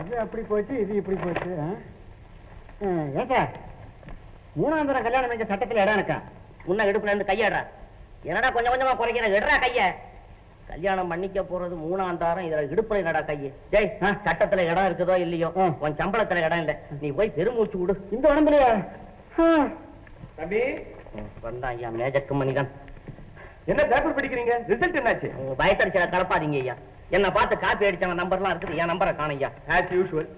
அது அப்படி போச்சு இது இப்படி போச்சு ஏன் சார்? மூணாம் தரம் கல்யாணம் எங்க சட்டத்துல இடம் இருக்கா? உன்னை இடுப்புல இருந்து கையாடுறா. என்னடா கொஞ்சம் கொஞ்சமா குறைக்கிற? எடுறா கைய. கல்யாணம் பண்ணிக்க போறது மூணாம் தாரம் இதுல இடுப்புல என்னடா கைய? டேய் சட்டத்துல இடம் இருக்குதோ இல்லையோ. உன் சம்பளத்துல இடம் இல்ல. நீ போய் பெருமூச்சு விடு. இந்த உடம்புலயா? தம்பி. வந்தான் ஐயா மேஜக்கு மணிதான் என்ன பேப்பர் படிக்கிறீங்க? ரிசல்ட் என்னாச்சு? உங்க பயத்தடிச்சல கலப்பாதீங்க ஐயா. என்ன பார்த்து காப்பி அடிச்சவன் நம்பர்லாம் இருக்குது. என் நம்பரை காணும் ஐயா. ஆஸ் யூஷுவல்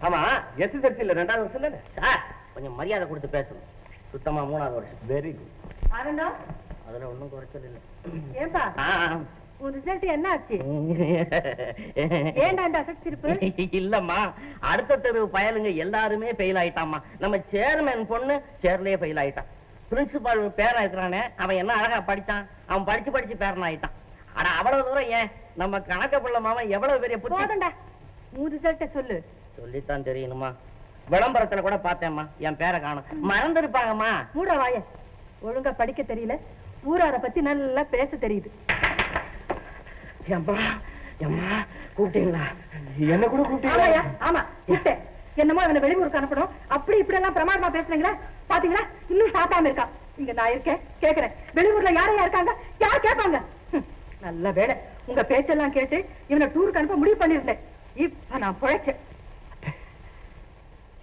ஆமா எஸ்எஸ்எல்சி இல்ல ரெண்டாவது வருஷம் இல்ல சார் கொஞ்சம் மரியாதை கொடுத்து பேசணும் சுத்தமா மூணாவது வருஷம். வெரி குட் ஆனந்தம் அதுல ஒண்ணும் குறைச்சல் இல்ல. ஏன்பா? ஆ. உன் ரிசல்ட் என்ன ஆச்சு? ஏன்டா இந்த அசச்சிருப்பு? இல்லம்மா அடுத்த தெரு பயலுங்க எல்லாருமே ஃபெயில் ஆயிட்டாம்மா. நம்ம சேர்மன் பொண்ணு சேர்லயே ஃபெயில் ஆயிட்டான் பிரின்சிபால் பேரன் இருக்கிறானே அவன் என்ன அழகா படிச்சான்? அவன் படிச்சு படிச்சு பேரன் ஆயிட்டான். ஆனா அவ்வளவு தூரம் ஏன்? நம்ம கணக்க பிள்ளை மாமன் எவ்வளவு பெரிய புத்தி? போதண்டா. உன் ரிசல்ட்ட சொல்லு. சொல்லித்தான் தெரியணுமா? விளம்பரத்துல கூட பார்த்தேம்மா. என் பேரை காணும். மறந்துருப்பாங்கம்மா. மூட வாய. ஒழுங்கா படிக்க தெரியல. ஊரார பத்தி நல்லா பேச தெரியுது. கூப்பிட்டீங்களா? என்ன கூட ஆமாயா ஆமா கூப்பிட்டேன். என்னமோ அவனை வெளியூருக்கு அனுப்பணும். அப்படி இப்படி எல்லாம் பிரமாதமா பேசுனீங்களா? பாத்தீங்களா? இன்னும் சாத்தாம இருக்கா. இங்க நான் இருக்கேன் கேக்குறேன். வெளியூர்ல யார் யார் இருக்காங்க? யார் கேட்பாங்க? ஹம், நல்ல வேலை உங்க பேச்செல்லாம் கேட்டு இவனை டூருக்கு அனுப்ப முடிவு பண்ணிருந்தேன். இப்ப நான் பிழைச்சேன்.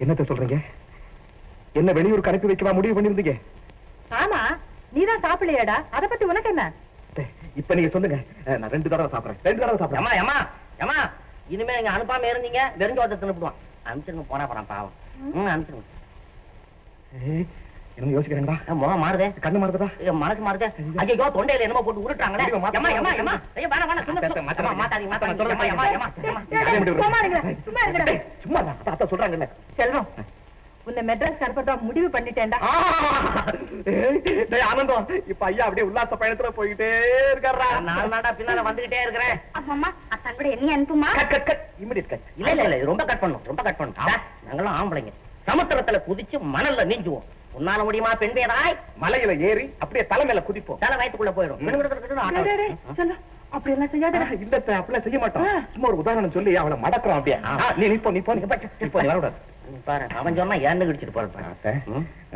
என்னத்த சொல்றீங்க? என்ன வெளியூருக்கு அனுப்பி வைக்கவா முடிவு பண்ணிருந்தீங்க ஆமா நீதான் சாப்பிடலையாடா. அத பத்தி உனக்கு என்ன? இப்ப நீங்க சொல்லுங்க. நான் ரெண்டு தடவை சாப்பிடுறேன். ரெண்டு தடவை சாப்பிடுறேன். ஏமா ஏமா ஏமா இனிமே நீங்க அனுப்பாம இருந்தீங்க வெறுஞ்சோத்தை தின்னுடுவான் அனுப்பிச்சிருங்க போனா போறான் பாவம். ம். அனுப்பிச்சிருங்க. ஏய், என்ன யோசிக்கிறேங்களா ஏன் முகம் மாறுதே. கண்ணு மாறுதா மனசு மாறுதே. ஐயோ. தொண்டையில என்னமோ போட்டு உருட்டுறாங்களே. ஏமா ஏமா ஏமா ஐயோ சும்மா மாத்தாதீங்க மாத்தாதீங்க. சும்மா சும்மா அத்தா, அத்தா சொல்றாங்கல்ல. செல்வம் உன்னை மெட்ராஸ் அனுப்பதா முடிவு பண்ணிட்டேன்டா. ஆனந்தம். இப்ப ஐயா அப்படியே உல்லாச பயணத்துல போயிட்டே இருக்காரா நான் நாடா பின்னால வந்துகிட்டே இருக்கிறேன். அம்மா அத்தான் கூட என்ன அனுப்புமா? Cut cut cut. Immediate cut. இல்ல இல்ல இல்ல இது ரொம்ப கட் பண்ணும் ரொம்ப கட் பண்ணும். சார், நாங்களும் ஆம்பளைங்க. சமுத்திரத்துல குதிச்சு மணல்ல நீஞ்சுவோம். உன்னால முடியுமா பெண் பேராய் மலையில ஏறி அப்படியே தலை மேல குதிப்போம். தலை வயித்துக்குள்ள போயிடும். அப்படி எல்லாம் செய்யாத இல்ல அப்படிலாம் செய்ய மாட்டோம். சும்மா ஒரு உதாரணம் சொல்லி அவளை மடக்குறோம் அப்படியே. நீ நிப்போ நிப்போ நீ பச்சை, நிப்போ நீ வரக்கூடாது. பாரு அவன் சொன்னா ஏன்னு கிடிச்சிட்டு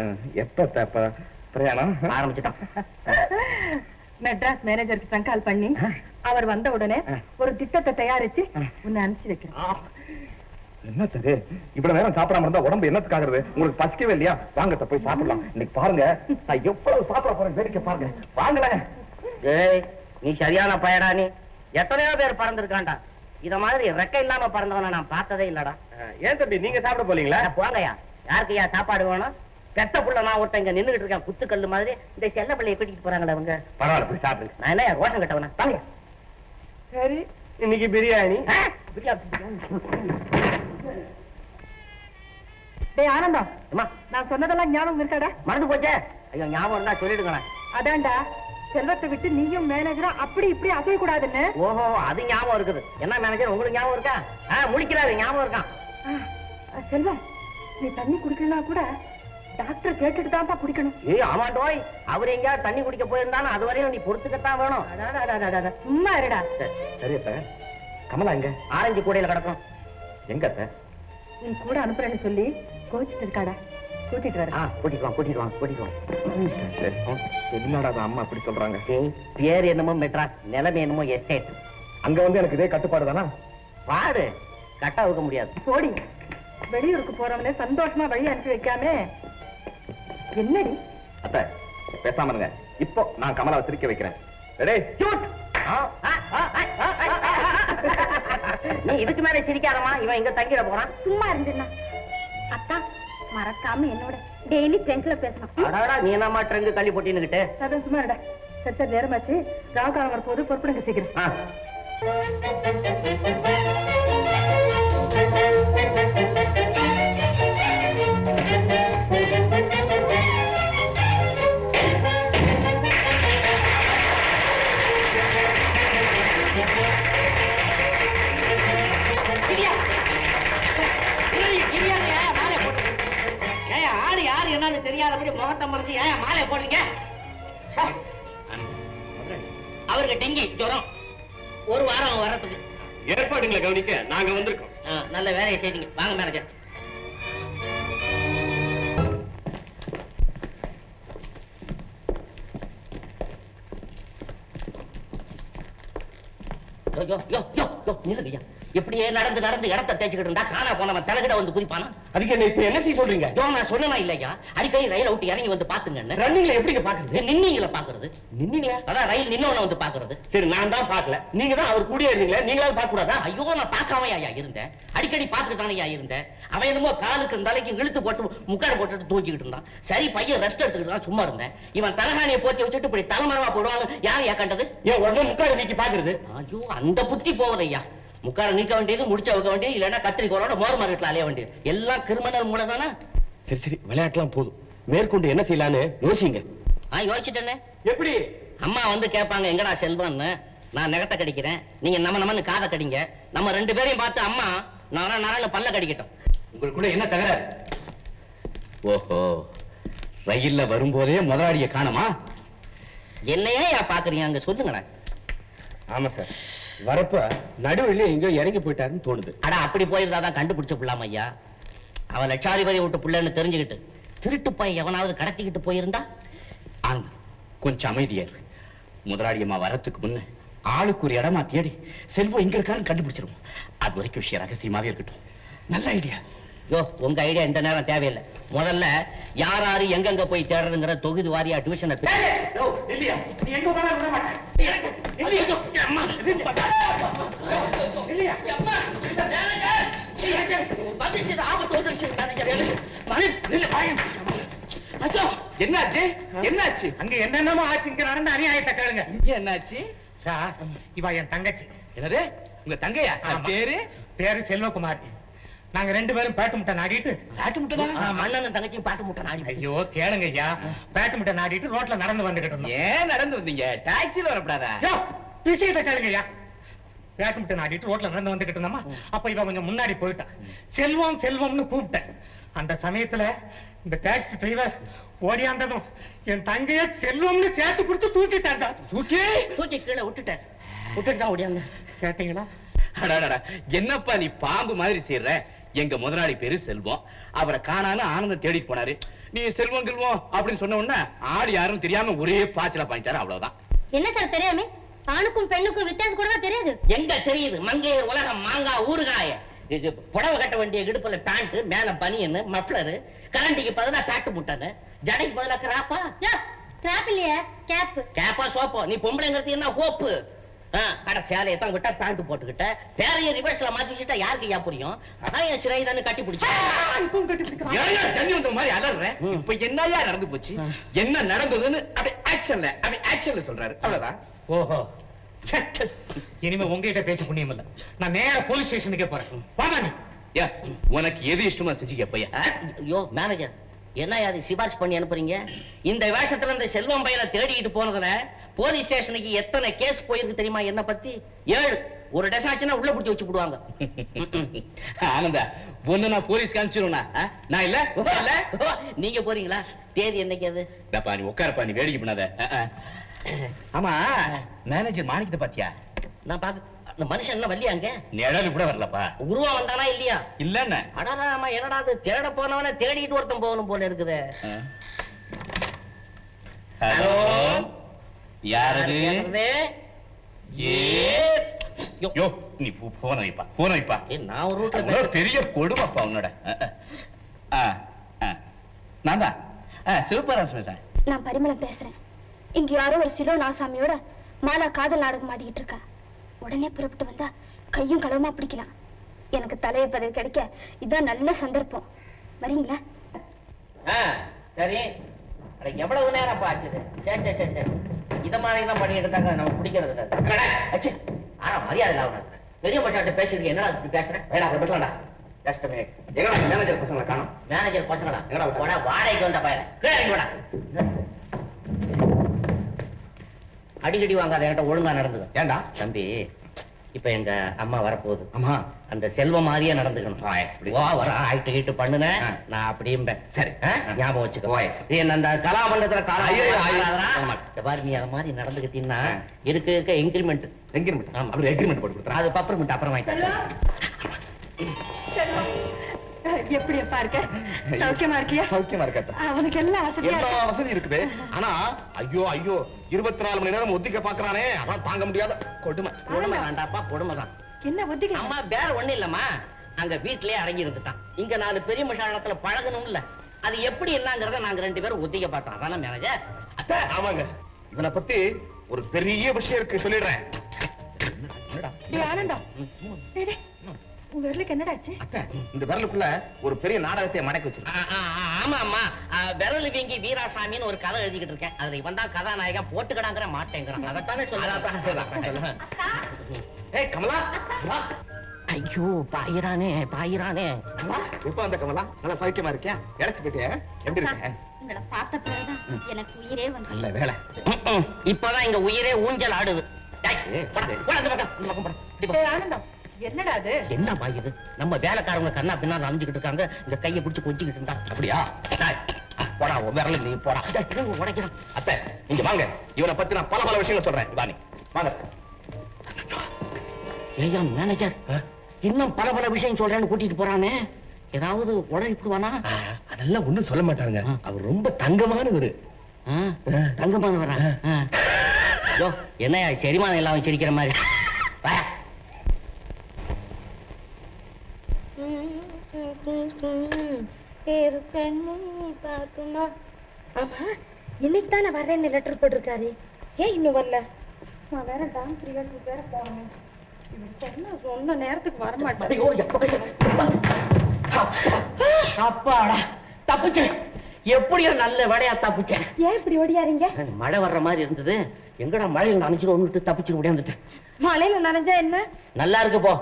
ம், எப்ப அத்தை, அப்ப பிரயாணம்? ஆரம்பிச்சுட்டான். மெட்ராஸ் மேனேஜருக்கு சங்கால் பண்ணி. அவர் வந்த உடனே. ஒரு திட்டத்தை தயாரிச்சு. உன்னை அனுப்பிச்சு வைக்கிறேன். என்ன சரி? இவ்வளவு நேரம் சாப்பிடாம இருந்தா உடம்பு என்னத்துக்காகிறது? உங்களுக்கு பசிக்கவே இல்லையா? வாங்க போய் சாப்பிடலாம். இன்னைக்கு பாருங்க. நான் எவ்வளவு சாப்பிட போறேன் வேடிக்கை பாருங்க. வாங்களேன். ஏய் நீ சரியான பயடா நீ. எத்தனையோ பேர் பறந்துருக்கான்டா. இத மாதிரி ரெக்கை இல்லாம பறந்தவன நான் பார்த்ததே இல்லடா. ஏன் தம்பி நீங்க சாப்பிட போலீங்களா? அட போங்கய்யா. யாருக்குய்யா சாப்பாடு வேணும்? பெத்த புள்ள நான் ஒருத்தன் இங்க நின்னுகிட்டு இருக்கேன். குத்துக்கல்லு மாதிரி. இந்த செல்ல பிள்ளைய கூட்டிட்டு போறாங்களே அவங்க பரவாயில்ல போய் சாப்பிடுங்க நான் என்ன ரோஷம் கட்டவனா? வாங்க. சரி இன்னைக்கு பிரியாணி, பிரியாணி. டேய் ஆனந்தம். அம்மா நான் சொன்னதெல்லாம் ஞாபகம் இருக்காடா? மறந்து போச்சே? ஐயோ ஞாபகம் இருந்தா சொல்லிடுங்களேன் அதான்டா. செல்வத்தை விட்டு நீயும் மேனேஜரும் அப்படி இப்படி அசைய கூடாதுன்னு ஓஹோ அது ஞாபகம் இருக்குது. என்ன மேனேஜர் உங்களுக்கு ஞாபகம் இருக்கா? ஆ முடிக்கிறாரு ஞாபகம் இருக்கான் செல்வம் நீ தண்ணி குடிக்கலாம் கூட டாக்டர் கேட்டுட்டு தான்ப்பா குடிக்கணும். ஏய் ஆமாண்டோய் அவர் எங்கேயாவது தண்ணி குடிக்க போயிருந்தாலும் அது வரையும் நீ பொறுத்துக்கத்தான் வேணும். சும்மா இருடா. சரி, அத்தை கமலா எங்க? ஆரஞ்சு கூடையில கிடக்கும். எங்க நீ கூட அனுப்புறேன்னு சொல்லி கோச்சிட்டு இருக்காடா. கூட்டிட்டு வர என்னடா அம்மா அப்படி சொல்றாங்க? ஏய், பேர் என்னமோ மெட்ராஸ் நிலைமை என்னமோ எஸ்டேட் அங்க வந்து எனக்கு இதே கட்டுப்பாடு தானா? பாடு கட்ட வைக்க முடியாது. போடி. வெளியூருக்கு போறவனே சந்தோஷமா வழி அனுப்பி வைக்காம. என்னடி? அத்தை பேசாம இருங்க. இப்போ நான் கமலாவை சிரிக்க வைக்கிறேன். நீ இதுக்கு மேல சிரிக்காதம்மா. இவன் இங்க தங்கிட போறான். சும்மா இருந்துண்ணா அத்தா மறக்காம என்னோட டெய்லி ஃப்ரெண்ட்ஸ்ல பேசணும். அடாடா நீ என்னம்மா ட்ரெங்கு தள்ளி போட்டின்னுகிட்டு? அதான் சும்மா இருடா. சரி சரி நேரமாச்சு. ராவுகாலம் வரப்போது பொறுப்புடுங்க சீக்கிரம். தெரியாதபடி முகத்தை மறைச்சு ஏன் மாலை போடுறீங்க? அவருக்கு டெங்கி ஜுரம். ஒரு வாரம் வர்றதுக்கு. ஏற்பாடுகளை கவனிக்க நாங்க வந்திருக்கோம். நல்ல வேலையை செய்தீங்க வாங்க மேனேஜர். யோ, யோ, யோ, யோ, யோ, நில்லுங்கய்யா. இப்படியே நடந்து நடந்து இடத்த தேய்ச்சிக்கிட்டு இருந்தா காணா போனவன் தலைகிட வந்து குதிப்பானா? அதுக்கு என்ன இப்ப என்ன செய்ய சொல்றீங்க? யோ நான் சொன்னா இல்லையா? அடிக்கடி ரயில விட்டு இறங்கி வந்து பாத்துங்கன்னு ரன்னிங்ல எப்படிங்க பாக்குறது நின்னீங்கள பாக்குறது நின்னீங்களா? அதான் ரயில் நின்னவன வந்து பாக்குறது சரி நான் தான் பார்க்கல. நீங்க தான் அவர் கூடியே இருந்தீங்களே நீங்களாவது பார்க்க கூடாதா? ஐயோ நான் பார்க்காம ஐயா இருந்தேன். அடிக்கடி பார்த்துட்டு தானே இருந்தேன். அவன் என்னமோ காலுக்கு தலைக்கு இழுத்து போட்டு முக்காடு போட்டுட்டு தூக்கிக்கிட்டு இருந்தான். சரி பையன் ரெஸ்ட் எடுத்துக்கிட்டு தான் சும்மா இருந்தேன். இவன் தலகாணியை போத்தி வச்சுட்டு இப்படி தலைமரமா போடுவாங்க யார் ஐயா கண்டது? ஏன் உடனே முக்காடு நீக்கி பாக்குறது ஐயோ அந்த புத்தி போவதையா? முக்காட நீக்க வேண்டியது முடிச்ச வைக்க வேண்டியது இல்லைன்னா கத்திரிக்கோளோட மோர் மார்க்கெட்ல அலைய வேண்டியது. எல்லாம் கிரிமினல் மூலம் தானே? சரி சரி விளையாட்டுலாம் போதும். மேற்கொண்டு என்ன செய்யலான்னு யோசிங்க. ஆ யோசிச்சுட்டேனே எப்படி? அம்மா வந்து கேட்பாங்க எங்கடா செல்வன்னு நான் நகத்தை கடிக்கிறேன். நீங்க நம்ம நம்மன்னு காதை கடிங்க. நம்ம ரெண்டு பேரையும் பார்த்து அம்மா நான் நரன்னு பல்ல கடிக்கட்டும். உங்களுக்குள்ள என்ன தகராறு? ஓஹோ ரயில்ல வரும்போதே முதலாளிய காணமா? என்னையே பாக்குறீங்க அங்க சொல்லுங்களேன். ஆமா சார். வரப்ப நடுவில் எங்கேயோ இறங்கி போயிட்டாருன்னு தோணுது. அட அப்படி போயிருந்தா தான் கண்டுபிடிச்ச புள்ளாம ஐயா. அவன் லட்சாதிபதி விட்டு புள்ளன்னு தெரிஞ்சுக்கிட்டு திருட்டு பையன் எவனாவது கடத்திக்கிட்டு போயிருந்தா? ஆனந்த் கொஞ்சம் அமைதியா இரு. முதலாளியம்மா வரத்துக்கு முன்ன ஆளுக்கு ஒரு இடமா தேடி செல்வம் எங்க இருக்கான்னு கண்டுபிடிச்சிருவோம். அது வரைக்கும் விஷயம் ரகசியமாவே இருக்கட்டும். நல்ல ஐடியா யோ உங்க ஐடியா இந்த நேரம் தேவையில்லை. முதல்ல யார் யாரு எங்கெங்க போய் தேடுறதுங்கிற தொகுதி வாரியா டிவிஷனை என்னாச்சு? என்னாச்சு? அங்க என்னென்னமோ ஆச்சு. இங்க நடந்த அநியாயத்தை கேளுங்க. இங்க என்னாச்சு? இவ என் தங்கச்சி. என்னது? உங்க தங்கையா. பேரு? பேரு செல்வகுமார். நாங்க ரெண்டு பேரும் பேட்டு முட்டை நாடிட்டு காட்டு முட்டதா மண்ணனும் தங்கச்சியும் பாட்டு முட்டை நாடி ஐயோ கேளுங்க ஐயா. பேட்டு முட்டை நாடிட்டு ரோட்ல நடந்து வந்துகிட்டு ஏன் நடந்து வந்தீங்க? டாக்ஸில வரப்படாதா விஷயத்தை கேளுங்க ஐயா. பேட்டு முட்டை நாடிட்டு ரோட்ல நடந்து வந்துகிட்டு இருந்தோமா? அப்ப இவ கொஞ்சம் முன்னாடி போயிட்டா செல்வம் செல்வம்னு கூப்பிட்டேன். அந்த சமயத்துல இந்த டாக்ஸி டிரைவர் ஓடியாந்ததும் என் தங்கைய செல்வம்னு சேர்த்து பிடிச்சு தூக்கிட்டான் சார். தூக்கி? தூக்கி கீழே விட்டுட்டேன். விட்டுட்டு தான் ஓடியாங்க கேட்டீங்களா? அடாடாடா. என்னப்பா நீ பாம்பு மாதிரி செய்யற எங்க முதலாளி பேரு செல்வம். அவரை காணான்னு ஆனந்தம் தேடிட்டு போனாரு. நீ செல்வம் செல்வம் அப்படின்னு சொன்ன உடனே ஆடு யாரும் தெரியாம ஒரே பாய்ச்சல பாய்ச்சாரு அவ்வளவுதான். என்ன சார் தெரியாம? ஆணுக்கும் பெண்ணுக்கும் வித்தியாசம் கூட தெரியாது? எங்க தெரியுது? மங்கையர் உலகம் மாங்காய் ஊறுகாய. இது புடவை கட்ட வேண்டிய இடுப்புல பேண்ட் மேல பனியன் மஃப்ளர் கரண்டிக்கு பதிலா பேட்டு முட்டனு ஜடைக்கு பதிலா கிராப்பா கிராப் இல்லையா கேப் கேப்பா சோப்போ. நீ பொம்பளைங்கிறது என்ன ஹோப்பு அட சேலையை தான் விட்டா பேண்ட் போட்டுக்கிட்ட? பேரைய ரிவர்ஸ்ல மாத்தி வச்சுட்டா யாருக்கு யா புரியும்? அதான் என் சிறை தானே கட்டி பிடிச்சா ஏன்யா ஜன்னி வந்த மாதிரி. அலற ம். இப்ப என்னயா நடந்து போச்சு? என்ன நடந்ததுன்னு அப்படி ஆக்ஷன்ல அப்படி ஆக்ஷன்ல சொல்றாரு. அவ்வளவுதான். ஓஹோ. இனிமே உங்ககிட்ட பேச புண்ணியம் இல்ல. நான் நேரா போலீஸ் ஸ்டேஷனுக்கே போறேன். உனக்கு எது இஷ்டமா செஞ்சுக்க பையா. ஐயோ மேனேஜர் என்ன அது சிபாரிசு பண்ணி அனுப்புறீங்க? இந்த வேஷத்துல இந்த செல்வம் பையனை தேடிக்கிட்டு போனதுல போலீஸ் ஸ்டேஷனுக்கு எத்தனை கேஸ் போயிருக்கு தெரியுமா? என்ன பத்தி? ஏழு. ஒரு டெஸ் ஆச்சுன்னா உள்ள பிடிச்சி வச்சு போடுவாங்க ஆனந்தா பொண்ணு நான் போலீஸ்க்கு அனுப்பிச்சிருவேனா? ஆ? நான் இல்ல? இல்ல? நீங்க போறீங்களா? தேதி என்னைக்கு அது? டப்பா நீ உட்காரப்பா நீ வேடிக்கை பண்ணாத. ஆமா மேனேஜர் மாணிக்கத்தை பாத்தியா? நான் பாக்க அந்த மனுஷன் என்ன வல்லியாங்க நிழல் கூட வரலப்பா. உருவா வந்தானா இல்லையா? இல்லன்னு அடராமா என்னடா அது? தேட போனவன தேடிட்டு ஒருத்தன் போகணும் போல இருக்குது. ஹலோ? யாரது? யாரு Yes. யோ. யோ நீ போன வைப்பா போன வைப்பா. நான் ஒரு ரூட்ல பெரிய கொடுமைப்பா உன்னோட. நான் தான். சிவபாராசு பேசுறேன் நான் பரிமளம் பேசுறேன். இங்க யாரோ ஒரு சிலோ நாசாமியோட மாலா காதல் நாடகம் மாட்டிக்கிட்டு இருக்கா. உடனே புறப்பட்டு வந்தா கையும் களவுமா பிடிக்கலாம். எனக்கு தலைய பதவி கிடைக்க இதான் நல்ல சந்தர்ப்பம். வரீங்களா? சரி. அட, எவ்வளவு நேரம் ஆச்சுது? சே சே சே சே. இத மாதிரி எல்லாம் பண்ணிட்டு இருந்தாங்க நம்ம பிடிக்கிறது இல்ல. ஆனா மரியாதை இல்லாம. பெரிய மச்சாட்ட பேசிட்டு என்னடா பேசுறேன் வேடா அப்புறம் பேசலாம்டா. ஜஸ்ட் மினிட் எங்கடா மேனேஜர் பசங்களை காணும்? மேனேஜர் பசங்களா? எங்கடா வாடகைக்கு வந்த பையன். கீழே போடா. அடிக்கடி வாங்காத என்கிட்ட ஒழுங்கா நடந்தது. ஏண்டா? தம்பி இப்ப எங்க அம்மா வரப்போகுது. ஆமா அந்த செல்வம் மாதிரியே நடந்துக்கணும். வர ஆயிட்டு கீட்டு பண்ணுனேன். நான் அப்படிம்பேன். சரி. ஞாபகம் வச்சுக்கோ. அந்த கலாமண்டலத்துல காலம் ஐயோ, ஐயோ. இந்த பாரு நீ அது மாதிரி நடந்துக்கிட்டீங்கன்னா. இருக்க இருக்க இன்கிரிமெண்ட் எங்கிரிமெண்ட் ஆமா. அப்படி எங்கிரிமெண்ட் போட்டு கொடுத்துறேன் அது பப்பரமெண்ட் அப்புறம் வாங்கிக்கலாம் எப்படி அப்பா இருக்க சௌக்கியமா இருக்கியா? சௌக்கியமா இருக்கா அவனுக்கு எல்லாம் வசதியா எல்லா? வசதி இருக்குது. ஆனா ஐயோ ஐயோ இருபத்தி நாலு மணி நேரம் ஒத்திக்க பாக்குறானே. அதான் தாங்க முடியாத. கொடுமை. கொடுமை வேண்டாப்பா கொடுமை தான். என்ன ஒத்திக்க? அம்மா வேற ஒண்ணு இல்லம்மா. அங்க வீட்லயே அடங்கி இருந்துட்டான். இங்க நாலு பெரிய மசாலத்துல பழகணும்ல. அது எப்படி என்னங்கறத நாங்க ரெண்டு பேரும் ஒத்திக்க பார்த்தோம். அதானே மேனேஜர் அத்தை, ஆமாங்க. இவனை பத்தி ஒரு பெரிய விஷயம் இருக்கு சொல்லிடுறேன். ஆனந்தம். உன் விரலுக்கு என்னடா ஆச்சு? அத்தை, இந்த விரலுக்குள்ள ஒரு பெரிய நாடகத்தை மடக்கி வச்சிருக்கேன். ஆமா அம்மா ஆ, விரல் வீங்கி வீராசாமின்னு ஒரு கதை எழுதிக்கிட்டு இருக்கேன். அதுல இவன் தான் கதாநாயகன் போட்டுக்கடாங்கிற மாட்டேங்கிறான். அதைத்தானே சொல்ல ஏய் கமலா ஐயோ பாயிரானே பாயிரானே. எப்ப வந்த கமலா? நல்லா சௌக்கியமா இருக்கியா? இழைச்சு போயிட்டியா? எப்படி இருக்க? உங்களை பார்த்த பிறகுதான் எனக்கு உயிரே வந்து நல்ல வேலை. இப்பதான் இங்க உயிரே ஊஞ்சல் ஆடுது. ஆனந்தம். என்னடா அது? என்னப்பா இது? நம்ம வேலைக்காரங்க கண்ணா பின்னா அலைஞ்சுக்கிட்டு இருக்காங்க. இந்த கையை பிடிச்சு கொஞ்சிக்கிட்டு இருந்தா. அப்படியா? டேய், போடா விரல நீ போடா. உடைக்கிறான் அத்தை இங்க வாங்க. இவனை பத்தி நான் பல பல விஷயங்கள் சொல்றேன். வாணி வாங்க. ஏய்யா மேனேஜர் இன்னும் பல பல விஷயம் சொல்றேன்னு கூட்டிட்டு போறானே. ஏதாவது உடனே அதெல்லாம் ஒண்ணும் சொல்ல மாட்டாருங்க. அவர் ரொம்ப தங்கமானவரு. தங்கமான வரா யோ என்னையா செரிமானம் இல்லாம சிரிக்கிற மாதிரி வாயா. பார்க்குமா? ஆமா. இன்னைக்கு தான் வரேன்னு லெட்டர் போட்டிருக்காரு. ஏன் இன்னும் வரல? நான் வேற டான்ஸ் ரிஹர்சல் வேற இவன் சொன்ன சொன்ன நேரத்துக்கு வர மாட்டேன். அப்பாடா தப்பிச்சேன். எப்படியோ நல்ல வேலையா தப்பிச்சேன். ஏன் இப்படி ஓடியாரீங்க மழை வர்ற மாதிரி இருந்தது. எங்கடா மழையில் நனைச்சிட்டு தப்பிச்சு முடியாந்துட்டேன் மழையில நனைஞ்சா என்ன? நல்லா இருக்கு போ.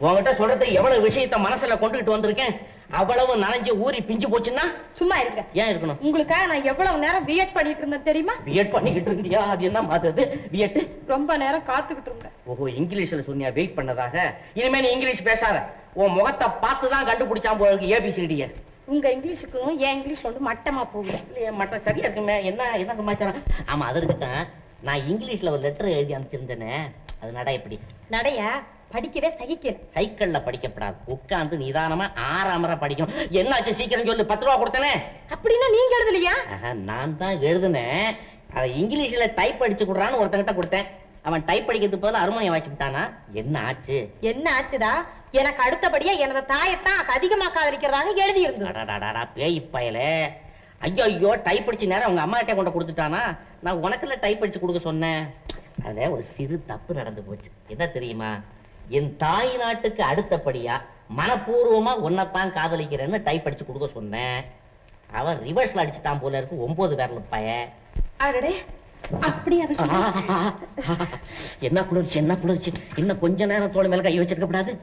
உன்கிட்ட சொல்றது எவ்வளவு விஷயத்த மனசுல கொண்டுகிட்டு வந்திருக்கேன்? அவ்வளவு நனைஞ்சு ஊறி பிஞ்சு போச்சுன்னா? சும்மா இருங்க. ஏன் இருக்கணும்? உங்களுக்காக நான் எவ்வளவு நேரம் வியட் பண்ணிட்டு இருந்தேன் தெரியுமா? பிஎட் பண்ணிக்கிட்டு இருக்கியா அது என்ன மாத்தது பிஎட் ரொம்ப நேரம் காத்துக்கிட்டு இருந்தேன். ஓஹோ இங்கிலீஷ்ல சொன்னியா வெயிட் பண்ணதாக இனிமே நீ இங்கிலீஷ் பேசாத. உன் முகத்தை பார்த்து தான் கண்டுபிடிச்சான் போல இருக்கு ஏபிசிடிய உங்க இங்கிலீஷுக்கும் என் இங்கிலீஷ் வந்து மட்டமா போகுது இல்லையே மற்ற சரியா இருக்குமே. என்ன என்ன சமாச்சாரம்? ஆமா அது இருக்கட்டும். நான் இங்கிலீஷ்ல ஒரு லெட்டர் எழுதி அனுப்பிச்சிருந்தேனே. அது நட எப்படி? நடையா? படிக்கவே சகிக்கல. சைக்கிள்ல படிக்கப்படாது. உட்கார்ந்து நிதானமா ஆறாமரா படிக்கும் என்னாச்சு? சீக்கிரம் சொல்லு. பத்து ரூபா கொடுத்தனே. அப்படின்னா நீங்க எழுதலையா? நான் தான் எழுதுனேன். அதை இங்கிலீஷ்ல டைப் அடிச்சு கொடுறான்னு ஒருத்தங்கிட்ட கொடுத்தேன். அவன் டைப் படிக்கிறதுக்கு பதிலா அருமனையை வாசி விட்டானா? என்ன ஆச்சு? என்ன ஆச்சுடா? எனக்கு அடுத்தபடியா எனது தாயத்தான் அதிகமா காதலிக்கிறதாக எழுதி இருந்தது அடடடடா, பேய் பயலே. ஐயோ ஐயோ டைப் அடிச்சு நேரம் அவங்க அம்மா கிட்ட கொண்டு கொடுத்துட்டானா? நான் உனக்குல டைப் அடிச்சு கொடுக்க சொன்னேன். அதுல ஒரு சிறு தப்பு நடந்து போச்சு. என்ன தெரியுமா? என் தாய் நாட்டுக்கு அடுத்தபடியா மனப்பூர்வமா உன்னைத்தான் காதலிக்கிறேன்னு டைப் அடிச்சு கொடுக்க சொன்னேன். அவன் ரிவர்ஸ்ல அடிச்சுட்டான் போல இருக்கு ஒன்பது விரல் பய. என்ன குளிர்ச்சி என்ன குளிர்ச்சி? இன்னும் கொஞ்ச நேரம் தோல் மேல கை வச்சிருக்க கூடாது?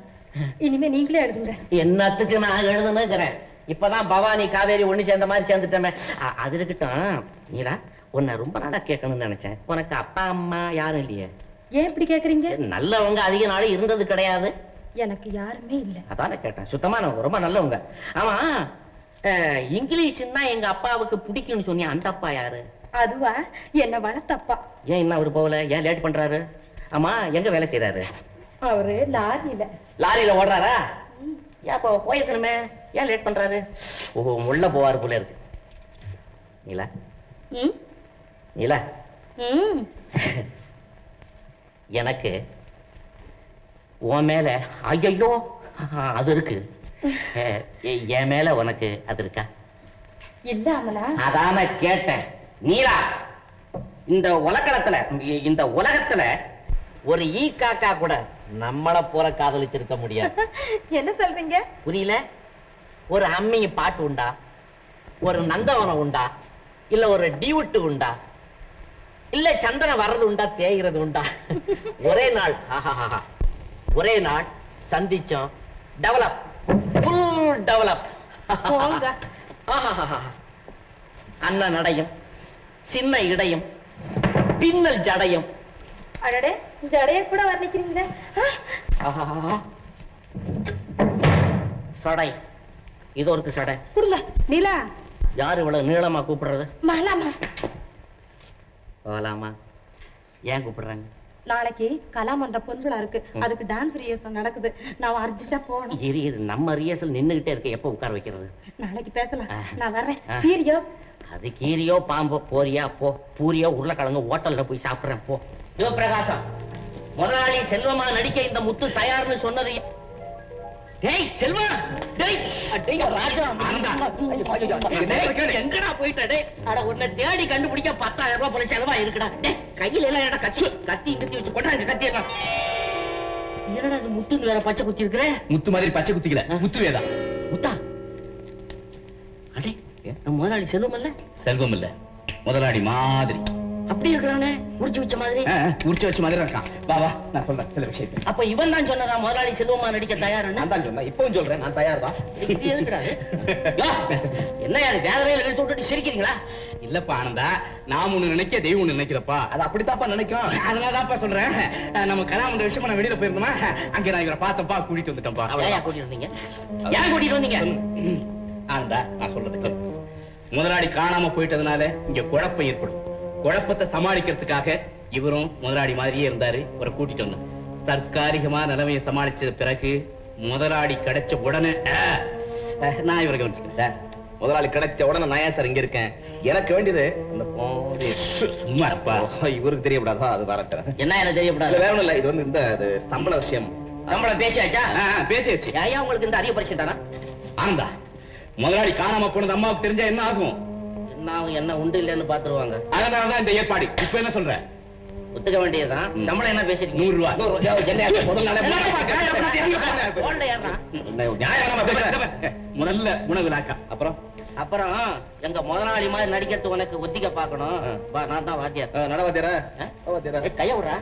இனிமே நீங்களே எழுதுங்க. என்னத்துக்கு நான் எழுதுனுங்கிறேன். இப்பதான் பவானி காவேரி ஒண்ணு சேர்ந்த மாதிரி சேர்ந்துட்டோமே. அது இருக்கட்டும். நீலா உன்னை ரொம்ப நாளா கேட்கணும்னு நினைச்சேன். உனக்கு அப்பா அம்மா யாரும் இல்லையே? ஏன் இப்படி கேக்குறீங்க? நல்லவங்க அதிக நாள் இருந்தது கிடையாது. எனக்கு யாருமே இல்ல. அதானே கேட்டேன். சுத்தமானவங்க ரொம்ப நல்லவங்க. ஆமா இங்கிலீஷ்னா எங்க அப்பாவுக்கு பிடிக்கும்னு சொன்னியா அந்த அப்பா யாரு? அதுவா? என்ன வளர்த்தப்பா. ஏன் இன்னும் அவரு போகல? ஏன் லேட் பண்றாரு? ஆமா எங்க வேலை செய்யறாரு அவரு லாரியில. லாரியில ஓடுறாரா? ஏன் அப்போ போயிருக்கணுமே? ஏன் லேட் பண்றாரு? ஓஹோ முள்ள போவார் போல இருக்கு. நீலா. ம்? நீலா. ம். எனக்கு உன் மேல ஐயோ அது இருக்கு. என் மேல உனக்கு அது இருக்கா? இல்லாமலா அதான கேட்டேன். நீலா இந்த உலகளத்துல இ- இந்த உலகத்துல ஒரு ஈ காக்கா கூட நம்மள போல காதலிச்சிருக்க முடியாது. என்ன சொல்றீங்க? புரியல? ஒரு அம்மி பாட்டு உண்டா? ஒரு நந்தவனம் உண்டா? இல்ல ஒரு டியூட்டு உண்டா? இல்ல சந்தனம் வர்றது உண்டா தேய்கிறது உண்டா? ஒரே நாள். ஒரே நாள் சந்திச்சோம். Develop full develop. அண்ணன் நடையும் சின்ன இடையும் பின்னல் ஜடையும். அடடே ஜடைய கூட வர்ணிக்கிறீங்களே. ஆஹா. சடை. இது ஒரு சடை. கொடுங்க. நீலா. யாரு இவ்வளவு நீளமா கூப்பிடுறது? மாலாமா. போலாமா? ஏன் கூப்பிடுறாங்க? நாளைக்கு கலாமன்ற பொன்விழா இருக்கு. அதுக்கு டான்ஸ் ரிஹர்சல் நடக்குது. நான் அர்ஜென்ட்டா போகணும். இரு இரு. நம்ம ரிஹர்சல் நின்னுகிட்டே இருக்க. எப்போ உட்கார வைக்கிறது? நாளைக்கு பேசலாம். நான் வர்றேன். சீரியோ? அது கீரியோ பாம்போ போறியா போ. பூரியோ உருளைக்கிழங்கு ஹோட்டல்ல போய் சாப்பிடுறேன். போ. சிவபிரகாசம் முதலாளி செல்வமா நடிக்க இந்த முத்து தயார்னு சொன்னது டேய் செல்வா! டேய்! அடேய் ராஜா. டேய், எங்கடா போயிட்ட டேய்? அட உன்னை தேடி கண்டுபிடிக்க பத்தாயிரம் ரூபாய் போல செலவா இருக்குடா. டேய் கையில எல்லாம் ஏடா கத்தி? கத்தி கத்தி வச்சு கொண்டாங்க கத்தி எல்லாம். என்னடா இது முத்துன்னு வேற பச்சை குத்தி இருக்கிற? முத்து மாதிரி பச்சை குத்திக்கல. முத்து வேதா. முத்தா? அடே நம்ம முதலாளி செல்வம் இல்ல? செல்வம் இல்ல. முதலாளி மாதிரி. அப்படி இருக்கிறானே முடிச்சு வச்ச மாதிரி. உரிச்சு வச்ச மாதிரி இருக்கான். வா வா நான் சொல்றேன் சில விஷயத்தை. அப்ப இவன் தான் சொன்னதா முதலாளி செல்வமா நடிக்க நான் தான் சொன்னேன். இப்பவும் சொல்றேன் நான் தயார் தான். இது எதுக்குடா இது? யோ, என்னய்யா இது வேதனையில இழுத்து விட்டுட்டு சிரிக்கிறீங்களா? இல்லப்பா ஆனந்தா நாம் ஒண்ணு நினைக்க தெய்வம் ஒண்ணு நினைக்கிறப்பா. அது அப்படித்தாப்பா நினைக்கும். அதனாலதான்ப்பா சொல்றேன். நம்ம கலாமன்ற விஷயமா நான் வெளியில போயிருந்தோமா? அங்க நான் இவரை பார்த்தப்பா கூட்டிட்டு வந்துட்டேன்ப்பா. கூட்டிட்டு வந்தீங்க? ஏன் கூட்டிட்டு வந்தீங்க? ஆனந்தா நான் சொல்றது. முதலாளி காணாம போயிட்டதுனால இங்க குழப்பம் ஏற்படும். குழப்பத்தை சமாளிக்கிறதுக்காக இவரும் முதலாளி மாதிரியே இருந்தாரு. இவரை கூட்டிட்டு வந்தோம் தற்காலிகமா நிலைமையை சமாளிச்ச பிறகு முதலாளி கிடைச்ச உடனே நான் இவரை கவனிச்சுக்கிறேன். முதலாளி கிடைச்ச உடனே நான் ஏன் சார் இங்க இருக்கேன்? எனக்கு வேண்டியது போதை. சும்மா இருப்பா இவருக்கு தெரியக்கூடாதா அது வரட்டும். என்ன எனக்கு இல்ல, தெரியப்படாது வேற ஒண்ணும் இல்ல. இது வந்து இந்த சம்பள விஷயம். நம்மள பேசியாச்சா? ஆ, பேசியாச்சு. ஐயா உங்களுக்கு இந்த அதிக பரிசு தானா ஆனந்தா முதலாளி காணாம போனது அம்மாவுக்கு தெரிஞ்சா என்ன ஆகும்? என்ன ஆகும், என்ன உண்டு இல்லைன்னு பாத்துருவாங்க அதனாலதான் இந்த ஏற்பாடு. இப்ப என்ன சொல்ற? ஒத்துக்க வேண்டியதுதான். சம்பளம் என்ன பேசிருக்கீங்க? நூறு ரூபாய். முதல்ல உணவு நாக்கா. அப்புறம்? அப்புறம் எங்க முதலாளி மாதிரி நடிக்கிறது உனக்கு ஒத்திக்க பாக்கணும் நான் தான் வாத்தியார். நடவாத்தியாரா? கைய விடுறா.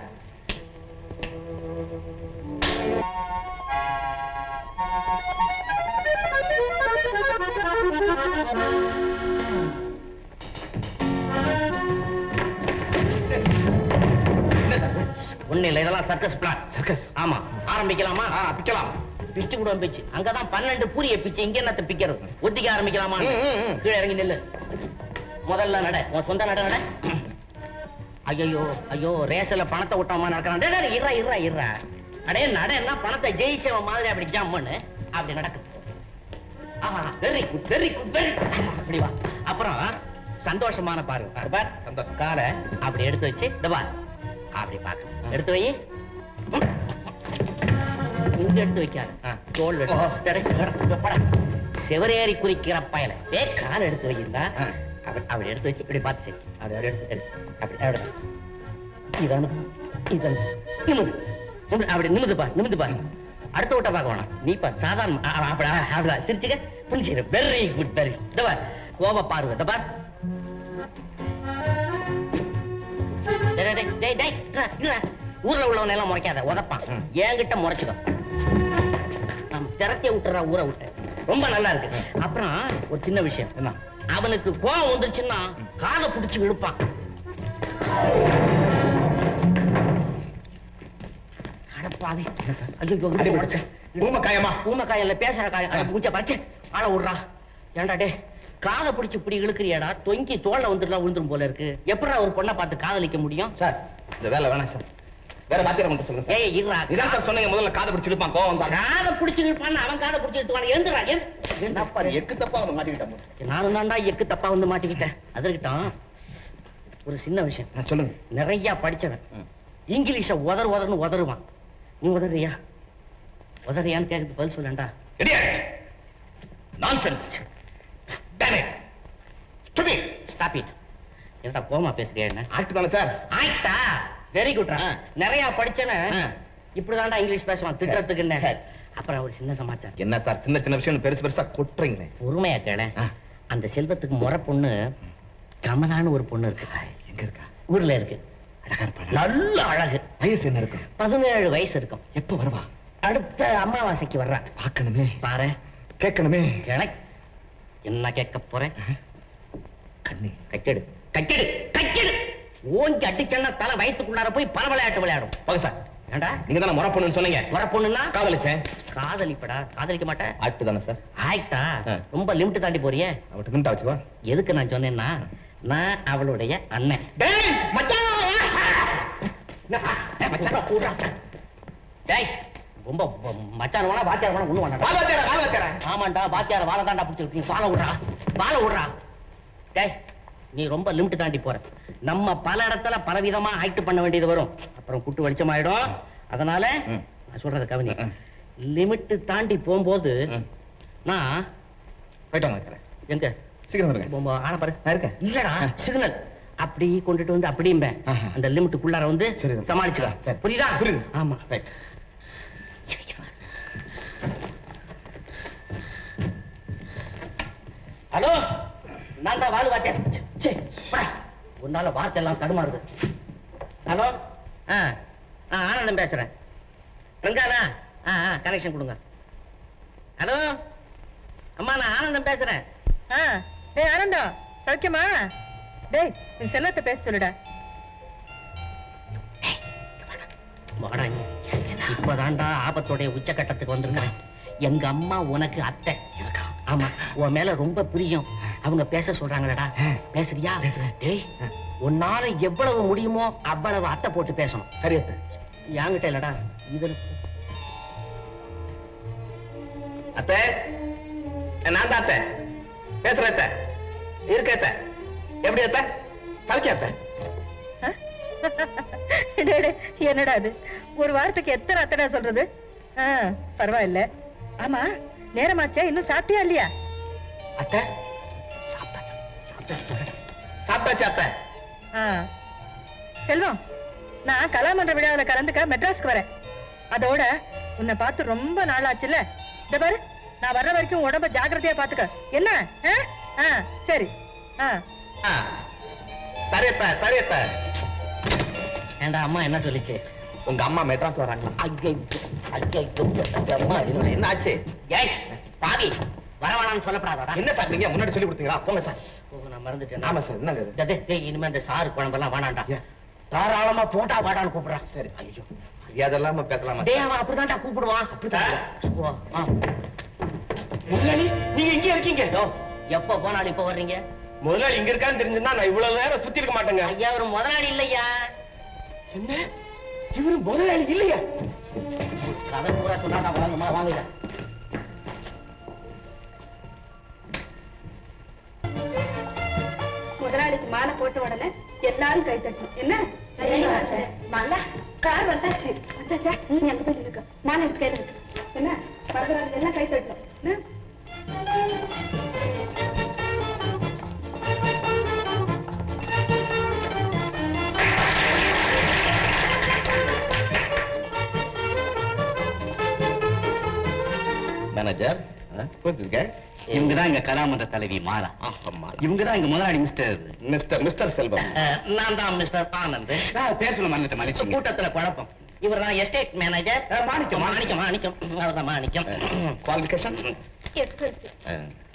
இதெல்லாம் சர்க்கஸ் பிளான் சர்க்கஸ் ஆமா. ஆரம்பிக்கலாமா? பிக்கலாம். பிச்சு கூட பிச்சு அங்கதான் பன்னெண்டு பூரிய பிச்சு இங்க என்னத்த பிக்கிறது? ஒத்திக்க ஆரம்பிக்கலாமா. கீழே இறங்கி நில்லு. முதல்ல நட. உன் சொந்த நட நட. ஐயோ ஐயோ ரேஷன்ல பணத்தை விட்டோமா நடக்கிறான். இருடா இருடா இருடா அடே நட எல்லாம் பணத்தை ஜெயிச்சவன் மாதிரி அப்படி பண்ணு. அப்படி நடக்கு ஆஹா very good very good very அப்படி வா. அப்புறம் சந்தோஷமான பாரு. காலை அப்படி எடுத்து வச்சு பார். அப்படி பாக்கு எடுத்து வை. இங்க எடுத்து வைக்காத. தோல். செவரேறி குறிக்கிற பயல. ஏ கால் எடுத்து வைக்கிறா. அப்படி அப்படி எடுத்து வச்சு இப்படி பார்த்து சரி அப்படி அப்படி எடுத்து அப்படி அப்படி இதானு இதானு நிமிது நிமிது அப்படி நிமிது பா நிமிது பா அடுத்த விட்ட பார்க்க வேணாம். நீ பா சாதாரண அப்படி அப்படிதான் சிரிச்சுக்க. புரிஞ்சுக்க வெரி குட் வெரி கோப இந்த பார். ஊர்ல உள்ளவனை எல்லாம் முறைக்காத உதப்பான். என்கிட்ட முறைச்சுக்கோ. திரட்டிய விட்டுறா ஊரை விட்டு. ரொம்ப நல்லா இருக்கு. அப்புறம் ஒரு சின்ன விஷயம். என்ன? அவனுக்கு கோவம் வந்துருச்சுன்னா காலை பிடிச்சு இழுப்பான். அடப்பாவி ஐயோ அடி முடிச்ச. ஊமை காயமா? ஊமை காயம் இல்ல பேசுற காயம். அட, மூச்சை பறிச்சு. ஆள விடுறா. ஏன்டா டே காதை பிடிச்சு இப்படி இழுக்கிறியாடா? தொங்கி தோல்ல வந்துட்டுலாம் விழுந்துரும் போல இருக்கு. எப்படா ஒரு பொண்ணை பார்த்து காதலிக்க முடியும்? சார் இந்த வேலை வேணாம் சார். வேற வாத்தியாரம் மட்டும் சொல்லுங்க ஏய் இருடா. இதான் சார் சொன்னீங்க முதல்ல காதை பிடிச்சு இழுப்பான் கோவம் வந்தா காதை பிடிச்சு இழுப்பான்னு அவன் காதை பிடிச்சு இழுத்துவான்? எழுந்துடா என்னப்பா எக்கு தப்பா வந்து மாட்டிக்கிட்டேன் நானும் தான்டா எக்கு தப்பா வந்து மாட்டிக்கிட்டேன். அது இருக்கட்டும் ஒரு சின்ன விஷயம். ஆ, சொல்லுங்க. நிறைய படிச்சவன். இங்கிலீஷ உதறு உதறுன்னு உதறுவான். நீ உதறியா? உதறியான்னு கேட்குறது பதில் சொல்லண்டா நான்சென்ஸ் ஸ்டாப் இட் என்னடா கோமா பேசுறியா என்ன? ஆக்ட் தானே சார். ஆயிட்டா? வெரி குட்ரா ஆ. நிறைய படிச்சவன் ஆ. இப்படிதான்டா இங்கிலீஷ் பேசுவான். திட்டுறதுக்கு என்ன. அப்புறம் ஒரு சின்ன சமாச்சாரம். என்ன சார் சின்ன சின்ன விஷயம் பெருசு பெருசா கொட்டுறீங்களே. பொறுமையா கேள. அந்த செல்வத்துக்கு முறை பொண்ணு கமலான்னு ஒரு பொண்ணு இருக்கு. எங்க இருக்கா? ஊர்ல இருக்கு? நல்ல அழகு. வயசு என்ன இருக்கும்? பதினேழு வயசு இருக்கும். எப்ப வருவா? அடுத்த அமாவாசைக்கு வர்றா. பார்க்கணுமே. பாரு. கேட்கணுமே. எனக்கு என்ன கேட்க போறேன்? கண்ணி. கட்டிடு. கட்டிடு. கட்டிடு. ஓங்கி அடிச்சன்னா தலை வயித்துக்குள்ளார போய் பல விளையாட்டு விளையாடும். வாங்க சார். ஏண்டா? நீங்க தானே முறை பொண்ணுன்னு சொன்னீங்க? வர பொண்ணுன்னா காதலிச்சேன் காதலிப்படா. காதலிக்க மாட்டேன். ஆட்டு தானே சார்? ஆயிட்டா ஆ. ரொம்ப லிமிட் தாண்டி போறியே. அவட்ட நிமிட்டா வச்சுவா எதுக்கு நான் சொன்னேன்னா நான் அவளுடைய அண்ணன். டேய் மச்சான்! டேய் ரொம்ப மச்சான் வேணா வாத்தியார் வேணா ஒண்ணு வால் வாத்தியாரா, வாத்தியாரா. ஆமாண்டா வாத்தியார வாழை தாண்டா பிடிச்சிருக்கீங்க வாழை விடுறா வாழை விடுறா டேய் நீ ரொம்ப லிமிட் தாண்டி போற நம்ம பல இடத்துல பலவிதமா ஆக்ட் பண்ண வேண்டியது வரும் அப்புறம் குட்டு வெளிச்சமாயிடும் அதனால. நான் சொல்றத கவனி. லிமிட் தாண்டி போகும்போது. நான் போயிட்டு வாங்க வைக்கிறேன். எங்க சீக்கிரம் ஆன பாரு இருக்கேன் இல்லடா. சிக்னல் அப்படி கொண்டுட்டு வந்து அப்படிம்பேன் ஆஹா. அந்த லிமிட்டுக்குள்ளார வந்து சரி. சமாளிச்சுக்க சரி. புரியுதா புரியுது. ஆமா ரைட் ஹலோ நான் தான் வாழு வாத்தியார். உன்னால வார்த்தை எல்லாம் தடுமாறுது. ஹலோ ஆ ஆ ஆனந்தம் பேசுறேன். ரங்கானா ஆ ஆ கனெக்ஷன் கொடுங்க. ஹலோ அம்மா நான் ஆனந்தம் பேசுறேன். ஆ டேய் ஆனந்தம் சௌக்கியமா? டேய் உன் செல்லத்தை பேச சொல்லுடா. இப்பதான்டா ஆபத்தோடைய உச்சக்கட்டத்துக்கு வந்திருக்கிறேன். எங்க அம்மா உனக்கு அத்தை. ஆமா உன் மேல ரொம்ப பிரியம். அவங்க பேச சொல்றாங்களடா. பேசுறியா? டேய் உன்னால எவ்வளவு முடியுமோ அவ்வளவு அத்தை போட்டு பேசணும். சரி அத்தை. என்கிட்ட இல்லடா இதுல அத்தை நான் தான் அத்தை. பேசுறேன் அத்தை. இருக்க அத்தை. எப்படி அத்தை? சமைக்க அத்தை. என்னடா அது ஒரு வாரத்துக்கு எத்தனை அத்தனை சொல்றது? பரவாயில்ல. ஆமா நேரமாச்சே? இன்னும் சாப்பிட்டியா இல்லையா? அத்தை. சாப்பிட்டாச்சு? அத்தை. செல்வம் நான் கலாமன்ற விழாவில் கலந்துக்க மெட்ராஸ்க்கு வரேன். அதோட உன்னை பார்த்து ரொம்ப நாள் ஆச்சுல்ல இந்த பாரு நான் வர்ற வரைக்கும் உடம்ப ஜாக்கிரதையா பாத்துக்க. என்ன? ஆ? சரி. ஆ, சரி அத்தை. சரி அத்தை. ஏண்டா அம்மா என்ன சொல்லிச்சு? உங்க அம்மா மெட்ராஸ் அம்மா என்ன ஆச்சு ஏய் பாவி. வரவேணாம்னு சொல்லப்படாதடா. என்ன சார் நீங்க? முன்னாடி சொல்லி கொடுத்தீங்களா? போங்க சார். நான் மறந்துட்டேன். ஆமா சார் என்னங்க இனிமே இந்த சாறு குழம்பெல்லாம்? தாராளமா போட்டா வாடான்னு கூப்பிடுறான் சரி. ஐயோ. அதெல்லாம் பேசலாமா டேய் அவன் அப்படிதான்டா கூப்பிடுவான். அப்படிதான். முதலாளி நீங்க இங்கே இருக்கீங்க. எப்ப போனாலும் இப்ப வர்றீங்க? முதலாளி இங்க இருக்கான்னு தெரிஞ்சிருந்தா நான் இவ்வளவு நேரம் சுத்தி இருக்க மாட்டேங்க. ஐயா ஒரு முதலாளி இல்லையா? என்ன? இவரு முதலாளி இல்லையா? கதை பூரா சொன்னா வாங்கம்மா வாங்க முதலாளிக்கு மாலை போட்ட உடனே எல்லாரும் கை தட்டணும். என்ன? மாலா கார் வந்தாச்சு. வந்தாச்சா? நீ அங்க போய் மாலை எடுத்து கையில என்ன? வரதுறாங்க எல்லாம் கை தட்டணும். என்ன? மேனேஜர் புரிஞ்சுங்க இவங்க தான் இங்க கலாமன்ற தலைவி மாலா. ஆமா. இவங்க தான் இங்க முதலாளி மிஸ்டர் மிஸ்டர் மிஸ்டர் செல்வம். நான் தான் மிஸ்டர் ஆனந்த். பேர் சொல்ல மறந்துட்டு மன்னிச்சுங்க. கூட்டத்துல குழப்பம். இவர் தான் எஸ்டேட் மேனேஜர் மாணிக்கம், மாணிக்கம் மாணிக்கம். அவர் தான் Manickam. Qualification express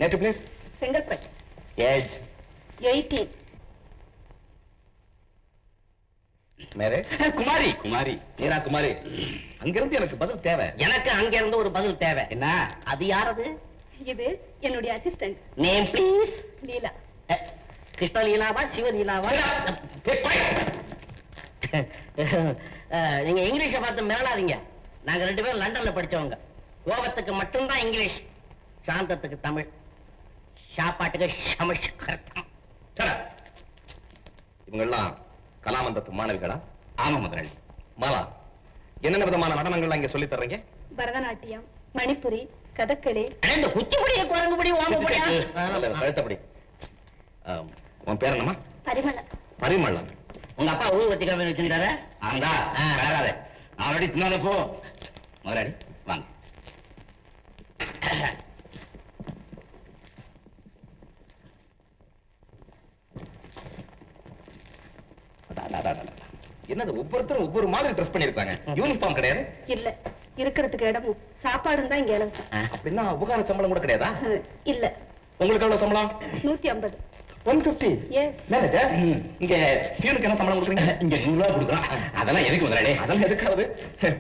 native place Chengalpattu age eighteen marriage Kumari. Kumari Meera Kumari அங்கிருந்து எனக்கு பதில் தேவை. எனக்கு அங்க இருந்து ஒரு பதில் தேவை. என்ன? அது யாரது? இது என்னுடைய அசிஸ்டன்ட் நேம் ப்ளீஸ் லீலா. கிருஷ்ணலீலாவா சிவலீலாவா அஹ், நீங்க இங்கிலீஷ பார்த்து மிரளாதீங்க. நாங்க ரெண்டு பேரும் லண்டன்ல படிச்சவங்க. கோபத்துக்கு மட்டும்தான் இங்கிலீஷ் சாந்தத்துக்கு தமிழ் சாப்பாட்டுக்கு சமஸ்கிருதம் இவங்கெல்லாம் கலாமன்றத்து மாணவிகளா? ஆமா முதலாளி மாலா என்னென்ன விதமான நடனங்கள்லாம் இங்க சொல்லி தர்றீங்க? பரதநாட்டியம் மணிப்புரி கதகளி அட, இந்த குச்சிப்புடிய குரங்குபடி கழுத்தப்படி. ஆம், உன் பேர் என்னம்மா? பரிமளம். பரிமளம். உங்க அப்பா ஊதுவத்தி கிழமை வச்சிருந்தாரு ஆண்டா. வராத ஆல்ரெடி தின்னாத போ. முதலாளி வாங்க. அடா, அடா. என்னது ஒவ்வொருத்தரும் ஒவ்வொரு மாதிரி ட்ரெஸ் பண்ணிருக்காங்க யூனிஃபார்ம் கிடையாது? இல்ல இருக்கிறதுக்கு இடமும் சாப்பாடும் தான் இங்க இலவசம். அப்படின்னா உபகார சம்பளம் கூட கிடையாதா? இல்ல. உங்களுக்கு எவ்வளவு சம்பளம்? நூத்தி ஐம்பது. One fifty Yes. மேனேஜர் இங்க பியூனுக்கு என்ன சம்பளம் கொடுக்குறீங்க? இங்க நூறு ரூபா கொடுக்குறோம் அதெல்லாம் எதுக்கு முதலாளி? அதெல்லாம் எதுக்காவது?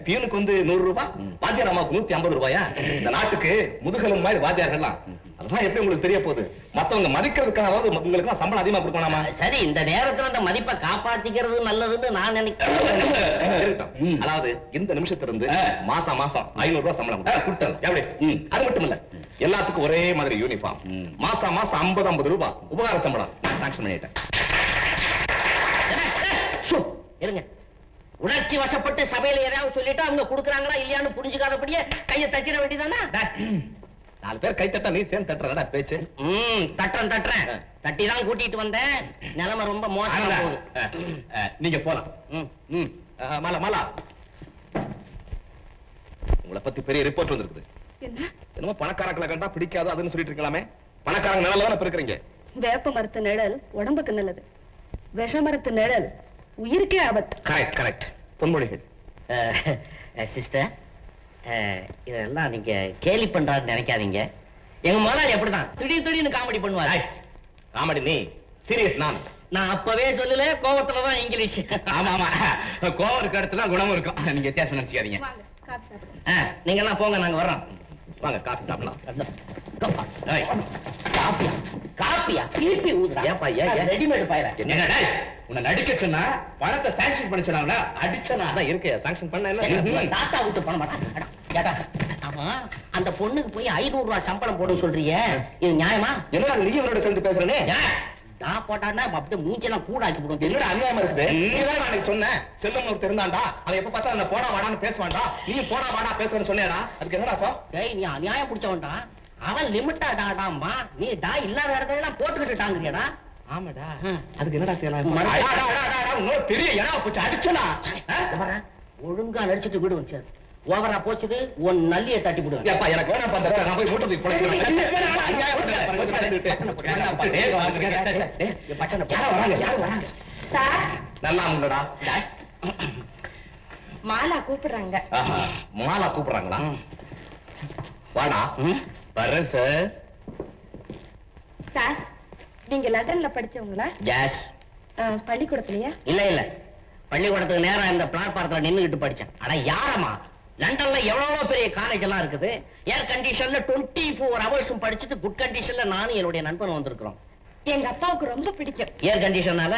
பியூனுக்கு வந்து நூறு ரூபாய் வாத்தியார் அம்மாவுக்கு நூத்தி ஐம்பது ரூபாயா? இந்த நாட்டுக்கு முதுகெலும் மாதிரி வாத்தியார்கள்லாம் அதெல்லாம் எப்படி உங்களுக்கு தெரிய போகுது. மத்தவங்க மதிக்கிறதுக்காவது உங்களுக்கு சம்பளம் அதிகமா கொடுக்கணுமா சரி இந்த நேரத்துல அந்த மதிப்பை காப்பாத்திக்கிறது நல்லதுன்னு நான் நினைக்கிறேன். அதாவது இந்த நிமிஷத்துல இருந்து ஆ. மாசம் மாசம் ஐநூறு ரூபாய் சம்பளம் ஆ, கொடுத்தேன். எப்படி. அது மட்டும் இல்ல. எல்லாத்துக்கும் ஒரே மாதிரி யூனிஃபார்ம். மாசம் மாசம் ஐம்பது ஐம்பது ரூபாய் உபகார சம்பளம். சாங்ஷன் பண்ணிட்டேன். இருங்க. உணர்ச்சி வசப்பட்டு சபையில ஏதாவது சொல்லிட்டு அவங்க கொடுக்குறாங்களா இல்லையான்னு புரிஞ்சுக்காதபடியே கையை தட்டிட வேண்டியதானா நாலு பேர் கை தட்டா நீ சேர்ந்து தட்டுறடா பேச்சு. ம் தட்டுறேன் தட்டுறேன். தட்டி தான் கூட்டிட்டு வந்தேன். நிலைமை ரொம்ப மோசமா போகுது. நீங்க போலாம். ம். ம். ஆ, மாலா மாலா. உங்களை பத்தி பெரிய ரிப்போர்ட் வந்திருக்குது. என்ன? என்னமோ பணக்காரங்களை கண்டா பிடிக்காது அதுன்னு சொல்லிட்டு இருக்கலாமே. பணக்காரங்க நிழல்ல தானே இருக்கிறீங்க வேப்ப மரத்து நிழல் உடம்புக்கு நல்லது. விஷ மரத்து நிழல் உயிருக்கே ஆபத்து. கரெக்ட் கரெக்ட் பொன்மொழிகள். சிஸ்டர் இதெல்லாம் நீங்க கேலி பண்றாருன்னு நினைக்காதீங்க. எங்க முதலாளி அப்படிதான். திடீர் திடீர்னு காமெடி பண்ணுவாரு. காமெடி நீ. சீரியஸ் நான். நான் அப்பவே சொல்லல கோவத்துல தான் இங்கிலீஷ். ஆமா ஆமா. கோவம் இருக்க இடத்துல குணமும் இருக்கும். நீங்க வித்தியாசம் நினைச்சுக்காதீங்க. வாங்க காபி சாப்பிடுங்க. ஆ, நீங்க எல்லாம் போங்க நாங்க வர்றோம். வாங்க காஃபி சாப்பிடலாம். ஏய், காப்பியா? காப்பியா? திருப்பி ஏன்? ரெடிமேட் பாயிர என்ன உன்னை நடிக்க சொன்னா பணத்தை சாங்ஷன் பண்ண சொன்னாங்களா அடிச்சனா? அதான் இருக்கு சாங்ஷன் பண்ண என்ன? தாத்தா விட்டு பண்ண மாட்டான். கேட்டா. ஆமா அந்த பொண்ணுக்கு போய் ஐநூறு ரூபாய் சம்பளம் போட சொல்றீங்க. இது நியாயமா? என்னடா நீ இவரோட சேர்ந்து பேசுறேனே? ஏன்? நான் போட்டான்னா அப்படியே மூஞ்செல்லாம் கூடாக்கி போடும். என்னடா அநியாயமா இருக்குது? நீதான் அன்னைக்கு சொன்ன செல்லம் ஒருத்தர் இருந்தான்டா அவன் எப்ப பார்த்தா அந்த போடா வாடான்னு பேசுவான்டா. நீ போடா வாடா பேசுறேன்னு சொன்னேடா அதுக்கு என்னடா டேய் நீ அநியாயம் பிடிச்சவன்டா. அவன் லிமிட்டா டாடாமா நீ டா இல்லாத இடத்துல போட்டுக்கிட்டு டாங்குறியடா ஆமாடா. அதுக்கு என்னடா செய்யலாம்? பெரிய இடம் போச்சு அடிச்சனா ஒழுங்கா நடிச்சிட்டு விடுவோம் சார் ஓவரா போச்சுது உன் நல்லிய தட்டி விடுவேன். ஏப்பா எனக்கு வேணாம் அந்த வேலை, நான் போய் மூட்டை தூக்கி பொழைக்கிறேன். அநியாயம் பண்றேன். கொஞ்சம் நேரம் இருந்துட்டு. என்னப்பா, டேய், வாங்க. டேய், யாரோ வராங்க, யாரோ வராங்க. சார். நல்லா அவங்களடா மாலா கூப்பிடுறாங்க. மாலா கூப்பிடுறாங்களா? வாடா. வர்றேன் சார். சார் நீங்க லண்டன்ல படிச்சவங்களா? பள்ளிக்கூடத்துலயா? இல்ல இல்ல. பள்ளிக்கூடத்துக்கு நேரா இந்த பிளாட்பாரத்துல நின்னுகிட்டு படிச்சேன். ஆனா யாரம்மா? லண்டன்ல எவ்வளவு பெரிய காலேஜ் எல்லாம் இருக்குது. ஏர் கண்டிஷன்ல டுவெண்ட்டி ஃபோர் ஹவர்ஸும் படிச்சுட்டு குட் கண்டிஷன்ல நானும் என்னுடைய நண்பன் வந்திருக்கிறோம். எங்க அப்பாவுக்கு ரொம்ப பிடிக்கும். ஏர் கண்டிஷனால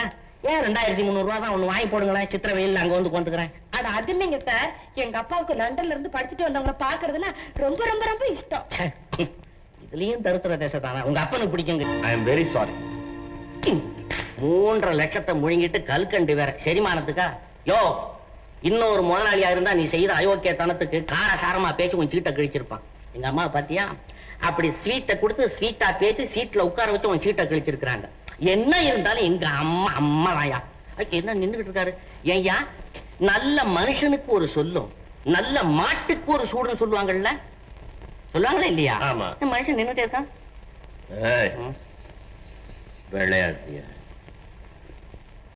ஏன் ரெண்டாயிரத்தி முந்நூறு ரூபா தான் ஒண்ணு வாங்கி போடுங்களேன் சித்திர வெயில் அங்க வந்து கொண்டுக்கிறேன் ஆனா அது இல்லைங்க சார். எங்க அப்பாவுக்கு லண்டன்ல இருந்து படிச்சுட்டு வந்தவங்கள பாக்குறதுன்னா ரொம்ப ரொம்ப ரொம்ப இஷ்டம். இதுலயும் தருத்திர தேசத்தானா உங்க அப்பனுக்கு பிடிக்குங்க. ஐ எம் வெரி சாரி மூன்றரை லட்சத்தை முழுங்கிட்டு கல்கண்டு வேற செரிமானத்துக்கா? யோ இன்னொரு முதலாளியா இருந்தா நீ செய்த அயோக்கியத்தனத்துக்கு காரசாரமா பேசி உன் சீட்டை கிழிச்சிருப்பான். எங்க அம்மா பாத்தியா? அப்படி ஸ்வீட்டை கொடுத்து ஸ்வீட்டா பேசி சீட்ல உட்கார வச்சு உன் சீட்டை கிழிச்சிருக்கிறாங்க. என்ன இருந்தாலும் எங்க அம்மா அம்மா என்ன நின்றுகிட்டு இருக்காரு? ஏய்யா நல்ல மனுஷனுக்கு ஒரு சொல்லும் நல்ல மாட்டுக்கு ஒரு சூடுன்னு சொல்லுவாங்கல்ல? சொல்லுவாங்களா இல்லையா? மனுஷன் நின்னுட்டே இருக்கான். ஏய் ம். விளையாடுறியா?